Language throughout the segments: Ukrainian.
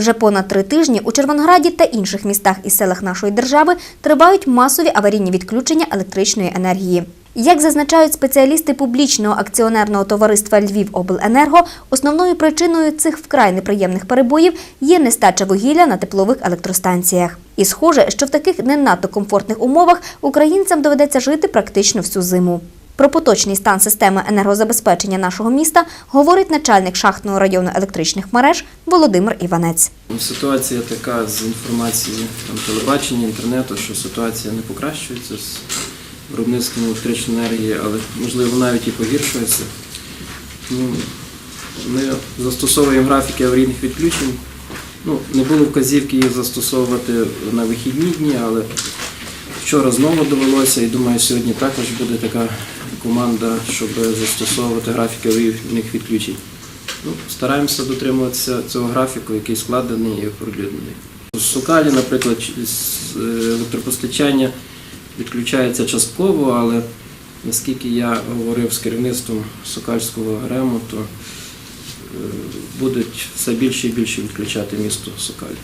Вже понад три тижні у Червонограді та інших містах і селах нашої держави тривають масові аварійні відключення електричної енергії. Як зазначають спеціалісти публічного акціонерного товариства Львівобленерго, основною причиною цих вкрай неприємних перебоїв є нестача вугілля на теплових електростанціях. І схоже, що в таких не надто комфортних умовах українцям доведеться жити практично всю зиму. Про поточний стан системи енергозабезпечення нашого міста говорить начальник шахтного району електричних мереж Володимир Іванець. Ситуація така з інформації телебачення, інтернету, що ситуація не покращується з виробництвом електричної енергії, але можливо навіть і погіршується. Ну, ми застосовуємо графіки аварійних відключень. Ну, не було вказівки їх застосовувати на вихідні дні, але вчора знову довелося і думаю, сьогодні також буде така команда, щоб застосовувати графіки аварійних відключень. Ну, стараємося дотримуватися цього графіку, який складений і оприлюднений. У Сокалі, наприклад, е, електропостачання відключається частково, але наскільки я говорив з керівництвом Сокальського ГРЕМу, то е, будуть все більше і більше відключати місто Сокаль.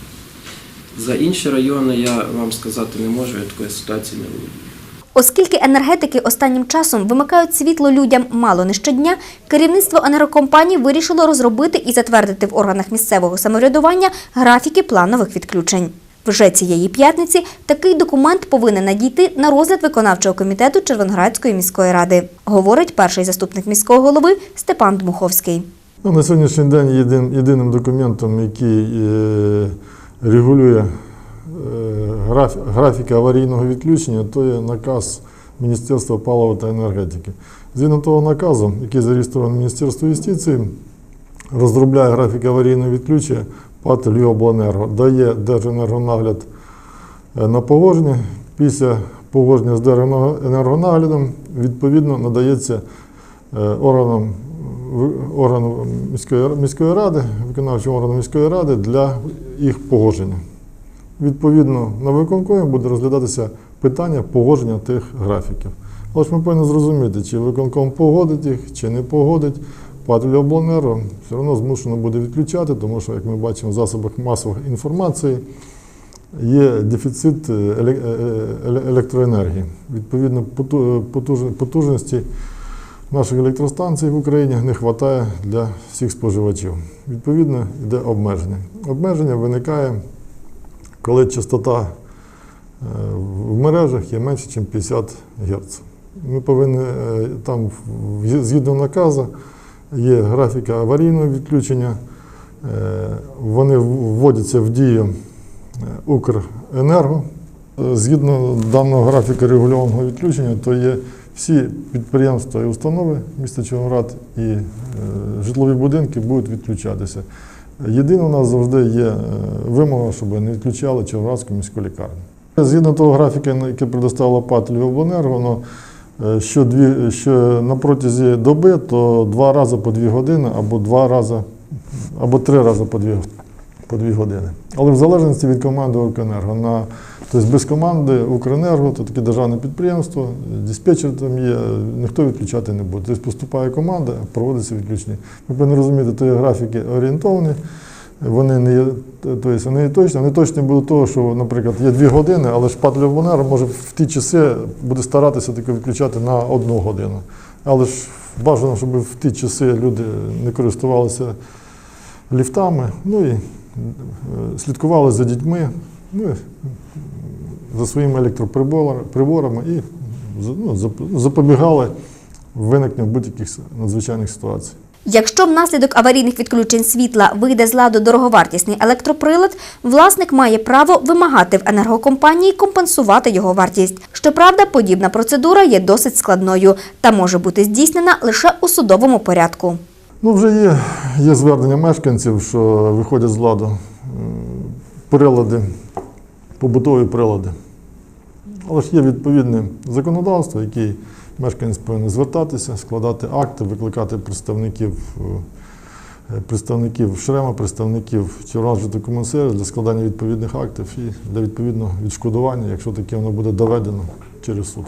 За інші райони я вам сказати не можу, я такої ситуації не володію. Оскільки енергетики останнім часом вимикають світло людям мало не щодня, керівництво енергокомпаній вирішило розробити і затвердити в органах місцевого самоврядування графіки планових відключень. Вже цієї п'ятниці такий документ повинен надійти на розгляд виконавчого комітету Червоноградської міської ради, говорить перший заступник міського голови Степан Дмуховський. Ну, на сьогоднішній день єдин, єдиним документом, який е, регулює графіки аварійного відключення, то є наказ Міністерства палива та енергетики. Згідно того наказу, який зареєстрований Міністерство юстиції, розробляє графік аварійного відключення ПАТ «Львівобленерго», дає Держенергонагляд е, на погодження. Після погодження з Держенергонаглядом відповідно надається е, органам органу міської, міської ради, виконавчим органам міської ради для їх погодження. Відповідно, на виконкомі буде розглядатися питання погодження тих графіків. Але ж ми повинні зрозуміти, чи виконком погодить їх, чи не погодить. Патруль обленерго все одно змушено буде відключати, тому що, як ми бачимо в засобах масової інформації, є дефіцит е, е, е, електроенергії. Відповідно, поту- потужності наших електростанцій в Україні не вистачає для всіх споживачів. Відповідно, йде обмеження. Обмеження виникає, коли частота е, в мережах є менше, ніж 50 Гц. Ми повинні е, там, згідно наказу, є графіка аварійного відключення, е, вони вводяться в дію Укренерго. Згідно даного графіка регульованого відключення, то є всі підприємства і установи міста Чорноград і житлові будинки будуть відключатися. Єдине, у нас завжди є е, вимога, щоб не відключали Чорноградську міську лікарню. Згідно того графіка, який предоставила ПАТ Львівобленерго, е, що, дві, що на протязі доби, то два рази по дві години або два рази, або три рази по дві, по дві години. Але в залежності від команди «Оркенерго» На, тобто без команди Укренерго, то таке державне підприємство, диспетчер там є, ніхто відключати не буде. Тобто поступає команда, проводиться відключення. Ви повинні розуміти, то є графіки орієнтовні, вони не є, тобто вони є точні. Вони точні будуть того, що, наприклад, є дві години, але ж патрульобленер може в ті часи буде старатися таке відключати на одну годину. Але ж бажано, щоб в ті часи люди не користувалися ліфтами, ну і е, слідкували за дітьми, ну, за своїми електроприборами і ну, зап- запобігали виникненню будь-яких надзвичайних ситуацій. Якщо внаслідок аварійних відключень світла вийде з ладу дороговартісний електроприлад, власник має право вимагати в енергокомпанії компенсувати його вартість. Щоправда, подібна процедура є досить складною та може бути здійснена лише у судовому порядку. Ну, вже є, є звернення мешканців, що виходять з ладу прилади, побутові прилади. Але ж є відповідне законодавство, яке мешканець повинен звертатися, складати акти, викликати представників, е, представників ШРЕМа, представників Червоного для складання відповідних актів і для відповідного відшкодування, якщо таке воно буде доведено через суд.